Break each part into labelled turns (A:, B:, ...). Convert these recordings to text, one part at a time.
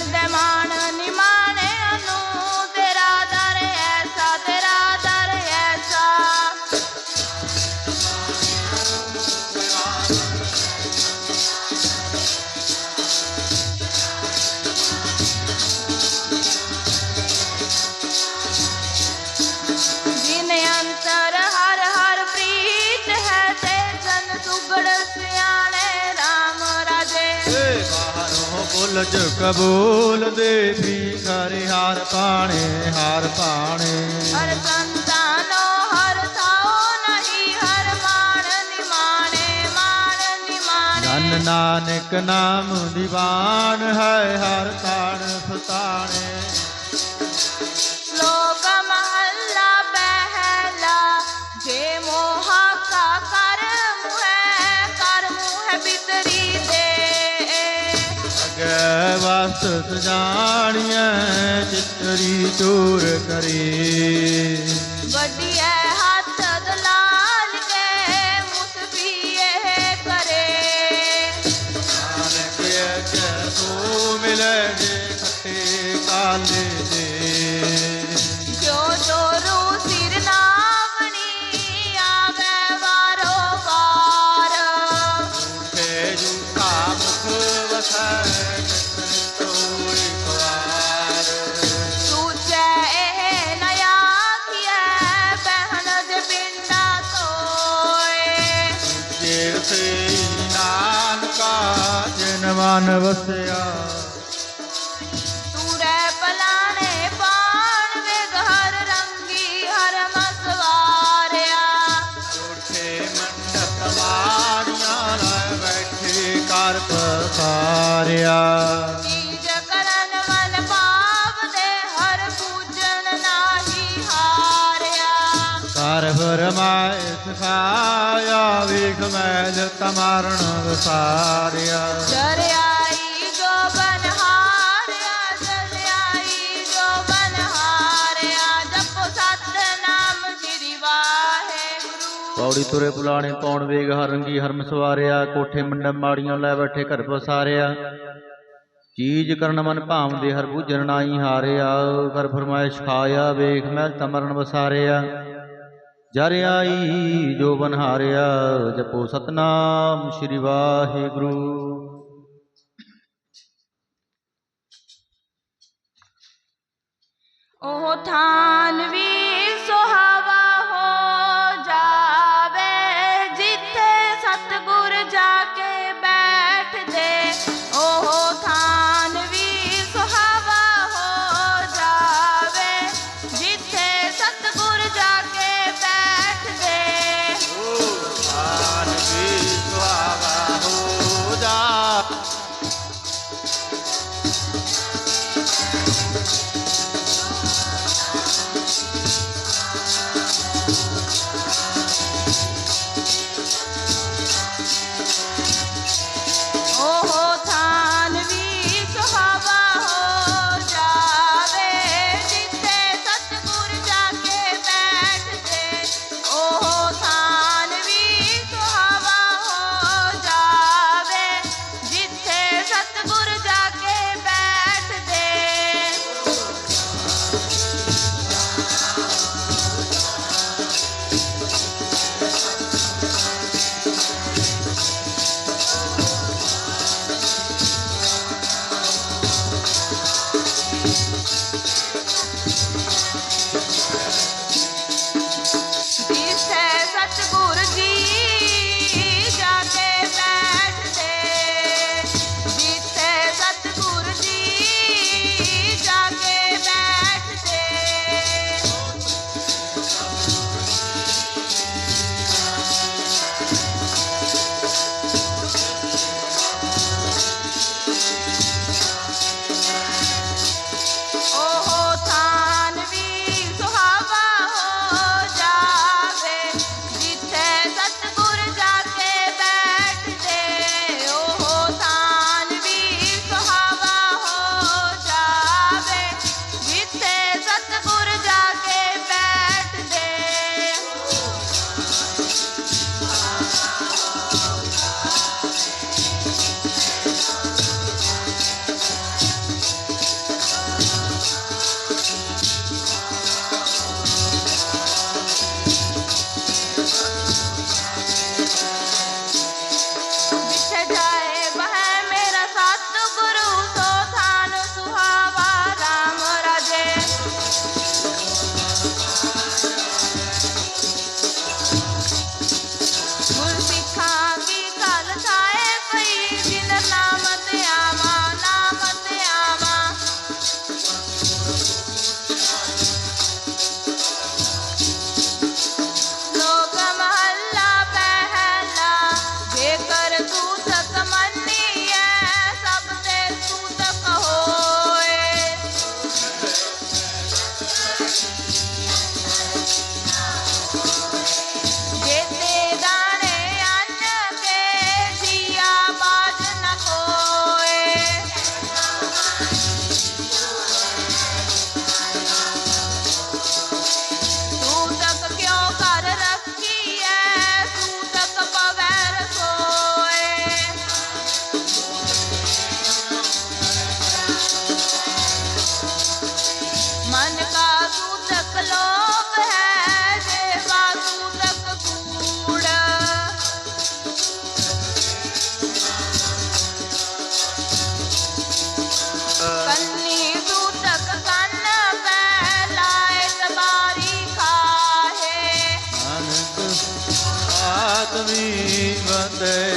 A: them on ਬੁਲਜ ਕਬੂਲ ਦੇ ਭੀਖਰੀ ਹਾਰ ਪਾਣੇ ਹਾਰ ਪਾਣੇ।
B: ਹਰ ਸੰਤਾਨੋ ਹਰ ਥਾਓ ਨਹੀਂ ਹਰ ਮਾਣ ਨਿਮਾਣੇ ਮਾਣ ਨਿਮਾਣੇ।
A: ਜਨ ਨਾਨਕ ਨਾਮ ਦੀਵਾਨ ਹੈ ਹਰ ਤਾਣ ਸਤਾਣੇ। ਅਗੇ ਵਸਤ ਜਾਣੀਐ ਚਿਤਰੀ ਚੂਰ ਕਰੀ।
B: ਵੱਡੀ ਹੈ ਹੱਥ ਦਲਾਲ ਕੇ ਮੁਸਫੀਏ ਕਰੇ।
A: ਨਾਨਕ ਅਗੇ ਤੂੰ ਮਿਲੇ ਜੇ ਖੱਟੇ ਕਾਲੇ ਮਨ ਵਸਿਆ।
B: ਤੂਰੇ ਪਲਾਣੇ ਪਾਣ ਵੇਗ ਹਰ ਰੰਗੀ ਹਰ ਮਸਵਾਰਿਆ।
A: ਝੂਠੇ ਮੰਡਪ ਲੈ ਬੈਠੇ ਕਰ ਪਸਾਰਿਆ।
B: ਹਰ
A: ਫਰਮਾਏ ਸਿਖਾਇਆ ਵੇਖ ਮੈਲ ਤਮਾਰਨ ਵਸਾਰਿਆ। ਪੌੜੀ ਤੁਰੇ ਪੁਲਾਣੇ ਪੌਣ ਵੇਗ ਹਰੰਗੀ ਹਰਮ ਸਵਾਰਿਆ, ਕੋਠੇ ਮੰਡਪ ਮਾੜੀਆਂ ਲੈ ਬੈਠੇ ਘਰ ਪਸਾਰਿਆ। ਚੀਜ ਕਰਨ ਮਨ ਭਾਵਦੇ ਹਰ ਬੂਝਣ ਨਾਈ ਹਾਰਿਆ ਕਰ ਫਰਮਾਇਸ਼ ਖਾਇਆ, ਵੇਖ ਮੈਂ ਤਮਰਨ ਵਸਾਰਿਆ। ਜਰ ਆਈ ਜੋ ਬਨਹਾਰਿਆ ਜਪੋ ਸਤਨਾਮ ਸ੍ਰੀ ਵਾਹਿਗੁਰੂ।
B: ਉਹ ਥਾਨ ਵੀ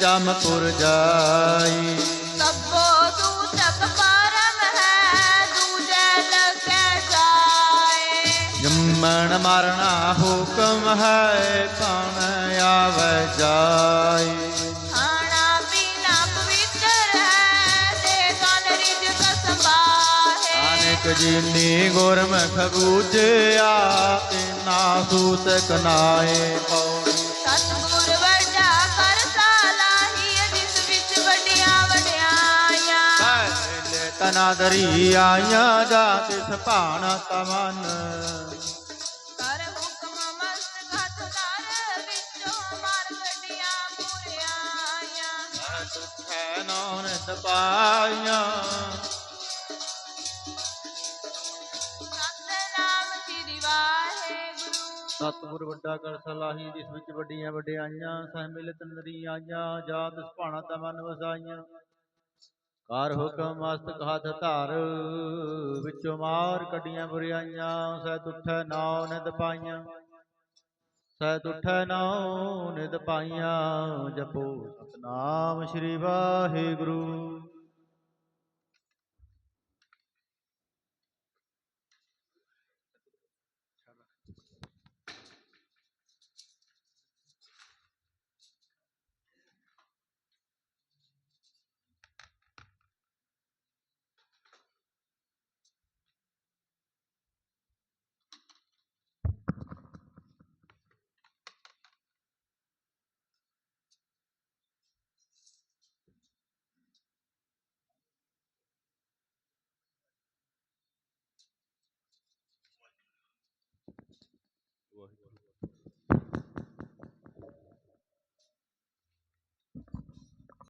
A: ਜਮਪੁਰ ਜਾਈ।
B: ਸਭੋ ਦੂਤਕ ਪਰਮ ਹੈ ਦੂਜੈ ਲਖੈ ਜਾਏ।
A: ਜੰਮਣ ਮਰਣਾ ਹੁਕਮ ਹੈ ਕਣ ਆਵੇ ਜਾਈ।
B: ਪੀਣਾ
A: ਜੀਨੀ ਗੁਰਮੁਖ ਬੂਝਿਆ ਇਨਾ ਸੂਤਕ ਨਾਏ ਪਉ
B: ਸਤਿਗੁਰ
A: ਲੈ ਤਨਾ ਦਰੀ ਆਇਆ ਜਾ ਤਿਸ ਭਾਣ ਤਮਨ
B: ਕਰ ਹੁਕਮ ਮਸਤ ਘਤ ਵਿੱਚੋਂ ਮਾਰ
A: ਸੁਖੈ ਨੌਨ ਸਤਿਗੁਰ ਵੱਡਾ ਕਰ ਸਲਾਹੀ ਜਿਸ ਵਿੱਚ ਵੱਡੀਆਂ ਵਡਿਆਈਆਂ ਸਹਿ ਮਿਲਤ ਨਰੀ ਆਈਆਂ ਜਾ ਤਿਸ ਭਾਣਾ ਤਮਨ ਵਸਾਈਆਂ। ਕਰ ਹੁਕਮ ਮਸਤਕ ਹੱਥ ਧਰ। ਵਿੱਚੋਂ ਮਾਰ ਕੱਢੀਆਂ ਬੁਰਿਆਈਆਂ ਸਹਿ ਤੁਠੈ ਨਾਉ ਨਿਦ ਪਾਈਆਂ। ਸਹਿ ਤੁਠੈ ਨਾਉ ਨਿਦ ਪਾਈਆਂ। ਜਪੋ ਸਤਨਾਮ ਸ੍ਰੀ ਵਾਹਿਗੁਰੂ। Boa, Ricardo.